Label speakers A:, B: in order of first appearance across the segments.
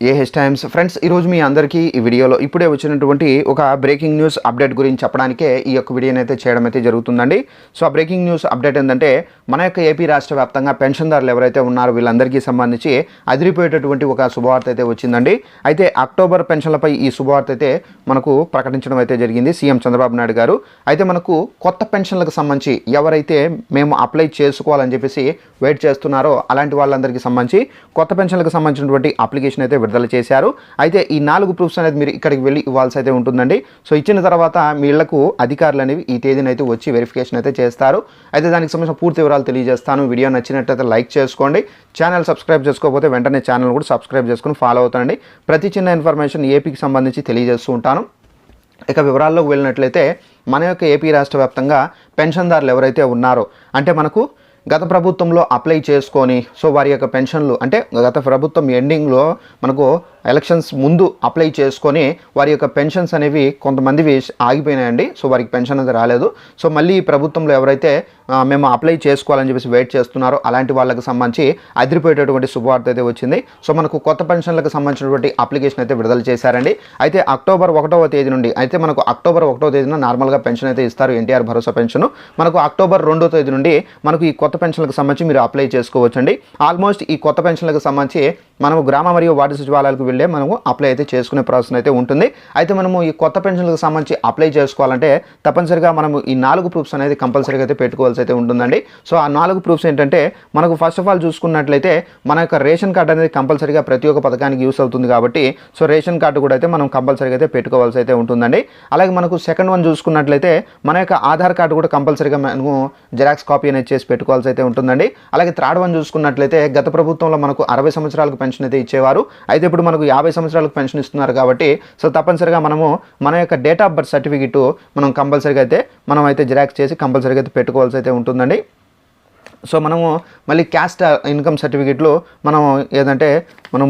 A: A Times. Friends ఈరోజు మీ అందరికీ ఈ వీడియోలో ఇప్పుడే వచ్చినటువంటి ఒక బ్రేకింగ్ న్యూస్ అప్డేట్ గురించి చెప్పడానికే ఈ యొక్క వీడియోని అయితే చేయడం అయితే జరుగుతుందండి. సో ఆ బ్రేకింగ్ న్యూస్ అప్డేట్ ఏంటంటే మన యొక్క ఏపీ రాష్ట్ర వ్యాప్తంగా పెన్షన్దారులు ఎవరైతే ఉన్నారో వీళ్ళందరికీ సంబంధించి అదిరిపోయేటటువంటి ఒక శుభవార్త అయితే వచ్చిందండి. అయితే అక్టోబర్ పెన్షన్లపై ఈ శుభవార్త అయితే మనకు ప్రకటించడం అయితే జరిగింది సీఎం చంద్రబాబు నాయుడు గారు. అయితే మనకు కొత్త పెన్షన్లకు సంబంధించి ఎవరైతే మేము అప్లై చేసుకోవాలని చెప్పేసి వెయిట్ చేస్తున్నారో అలాంటి వాళ్ళందరికీ సంబంధించి కొత్త పెన్షన్లకు సంబంధించినటువంటి అప్లికేషన్ అయితే విడుదల చేశారు. అయితే ఈ నాలుగు ప్రూఫ్స్ అనేది మీరు ఇక్కడికి వెళ్ళి ఇవ్వాల్సి అయితే ఉంటుందండి. సో ఇచ్చిన తర్వాత మీ ఇళ్ళకు అధికారులు అనేవి ఈ తేదీని అయితే వచ్చి వెరిఫికేషన్ అయితే చేస్తారు. అయితే దానికి సంబంధించిన పూర్తి వివరాలు తెలియజేస్తాను. వీడియో నచ్చినట్లయితే లైక్ చేసుకోండి. ఛానల్ సబ్స్క్రైబ్ చేసుకోకపోతే వెంటనే ఛానల్ కూడా సబ్స్క్రైబ్ చేసుకుని ఫాలో అవుతానండి. ప్రతి చిన్న ఇన్ఫర్మేషన్ ఏపీకి సంబంధించి తెలియజేస్తూ ఉంటాను. ఇక వివరాల్లోకి వెళ్ళినట్లయితే మన యొక్క ఏపీ రాష్ట్ర వ్యాప్తంగా పెన్షన్దారులు ఎవరైతే ఉన్నారో అంటే మనకు గత ప్రభుత్వంలో అప్లై చేసుకొని సో వారి యొక్క పెన్షన్లు అంటే గత ప్రభుత్వం ఎండింగ్లో మనకు ఎలక్షన్స్ ముందు అప్లై చేసుకొని వారి యొక్క పెన్షన్స్ అనేవి కొంతమందివి ఆగిపోయినాయండి. సో వారికి పెన్షన్ అనేది రాలేదు. సో మళ్ళీ ప్రభుత్వంలో ఎవరైతే మేము అప్లై చేసుకోవాలని చెప్పేసి వెయిట్ చేస్తున్నారో అలాంటి వాళ్ళకి సంబంధించి అదిరిపోయేటటువంటి శుభవార్త అయితే వచ్చింది. సో మనకు కొత్త పెన్షన్లకు సంబంధించినటువంటి అప్లికేషన్ అయితే విడుదల చేశారండి. అయితే అక్టోబర్ ఒకటవ తేదీ నుండి అయితే మనకు అక్టోబర్ ఒకటవ తేదీన నార్మల్గా పెన్షన్ అయితే ఇస్తారు ఎన్టీఆర్ భరోసా పెన్షన్. మనకు అక్టోబర్ రెండో తేదీ నుండి మనకు ఈ కొత్త పెన్షన్లకు సంబంధించి మీరు అప్లై చేసుకోవచ్చండి. ఆల్మోస్ట్ ఈ కొత్త పెన్షన్లకు సంబంధించి మనము గ్రామ మరియు వార్డు సచివాలయాలకు వెళ్ళి మనము అప్లై అయితే చేసుకునే ప్రాసెస్ అయితే ఉంటుంది. అయితే మనము ఈ కొత్త పెన్షన్లకు సంబంధించి అప్లై చేసుకోవాలంటే తప్పనిసరిగా మనము ఈ నాలుగు ప్రూఫ్స్ అనేది కంపల్సరీగా అయితే పెట్టుకోవాల్సి అయితే ఉంటుందండి. సో ఆ నాలుగు ప్రూఫ్స్ ఏంటంటే మనకు ఫస్ట్ ఆఫ్ ఆల్ చూసుకున్నట్లయితే మన యొక్క రేషన్ కార్డు అనేది కంపల్సరీగా ప్రతి ఒక్క పథకానికి యూస్ అవుతుంది కాబట్టి సో రేషన్ కార్డు కూడా అయితే మనం కంపల్సరీగా అయితే పెట్టుకోవాల్సి అయితే ఉంటుందండి. అలాగే మనకు సెకండ్ వన్ చూసుకున్నట్లయితే మన యొక్క ఆధార్ కార్డు కూడా కంపల్సరీగా మనము జెరాక్స్ కాపీ అనేది చేసి పెట్టుకోవాల్సి అయితే ఉంటుందండి. అలాగే థర్డ్ వన్ చూసుకున్నట్లయితే గత ప్రభుత్వంలో మనకు అరవై సంవత్సరాలకు పెన్షన్ అయితే ఇచ్చేవారు. అయితే ఇప్పుడు మనకు యాభై సంవత్సరాలకు పెన్షన్ ఇస్తున్నారు కాబట్టి సో తప్పనిసరిగా మనము మన యొక్క డేట్ ఆఫ్ బర్త్ సర్టిఫికెట్ మనం కంపల్సరీగా అయితే మనం అయితే జిరాక్స్ చేసి కంపల్సరీగా అయితే పెట్టుకోవాల్సి అయితే ఉంటుందండి. సో మనము మళ్ళీ క్యాస్ట్ ఇన్కమ్ సర్టిఫికేట్లో మనం ఏదంటే మనం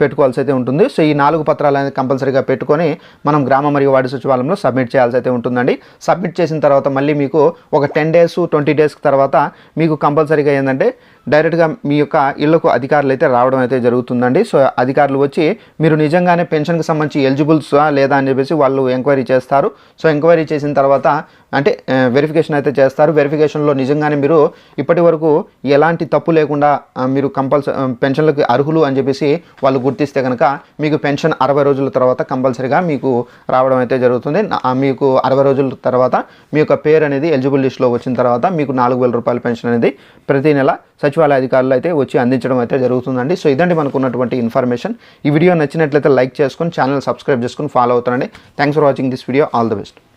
A: పెట్టుకోవాల్సి అయితే ఉంటుంది. సో ఈ నాలుగు పత్రాలు అనేది కంపల్సరీగా పెట్టుకొని మనం గ్రామ మరియు వార్డు సచివాలయంలో సబ్మిట్ చేయాల్సి అయితే ఉంటుందండి. సబ్మిట్ చేసిన తర్వాత మళ్ళీ మీకు ఒక టెన్ డేస్ ట్వంటీ డేస్ తర్వాత మీకు కంపల్సరీగా ఏంటంటే డైరెక్ట్గా మీ యొక్క ఇళ్ళకు అధికారులు అయితే రావడం అయితే జరుగుతుందండి. సో అధికారులు వచ్చి మీరు నిజంగానే పెన్షన్కి సంబంధించి ఎలిజిబుల్స్ లేదా అని చెప్పేసి వాళ్ళు ఎంక్వైరీ చేస్తారు. సో ఎంక్వైరీ చేసిన తర్వాత అంటే వెరిఫికేషన్ అయితే చేస్తారు. వెరిఫికేషన్లో నిజంగానే మీరు ఇప్పటి వరకు ఎలాంటి తప్పు లేకుండా మీరు కంపల్సరీ పెన్షన్లకు అర్హులు అని చెప్పేసి వాళ్ళు గుర్తిస్తే కనుక మీకు పెన్షన్ అరవై రోజుల తర్వాత కంపల్సరీగా మీకు రావడం అయితే జరుగుతుంది. నా- మీకు అరవై రోజుల తర్వాత మీ యొక్క పేరు అనేది ఎలిజిబుల్ లిస్ట్లో వచ్చిన తర్వాత మీకు నాలుగు వేల రూపాయల పెన్షన్ అనేది ప్రతి నెల సచివాలయ అధికారులు అయితే వచ్చి అందించడం అయితే జరుగుతుందండి. సో ఇదండి మనకు ఉన్నటువంటి ఇన్ఫర్మేషన్. ఈ వీడియో నచ్చినట్లయితే లైక్ చేసుకొని ఛానల్ సబ్స్క్రైబ్ చేసుకొని ఫాలో అవుతారండి thanks for watching this video all the best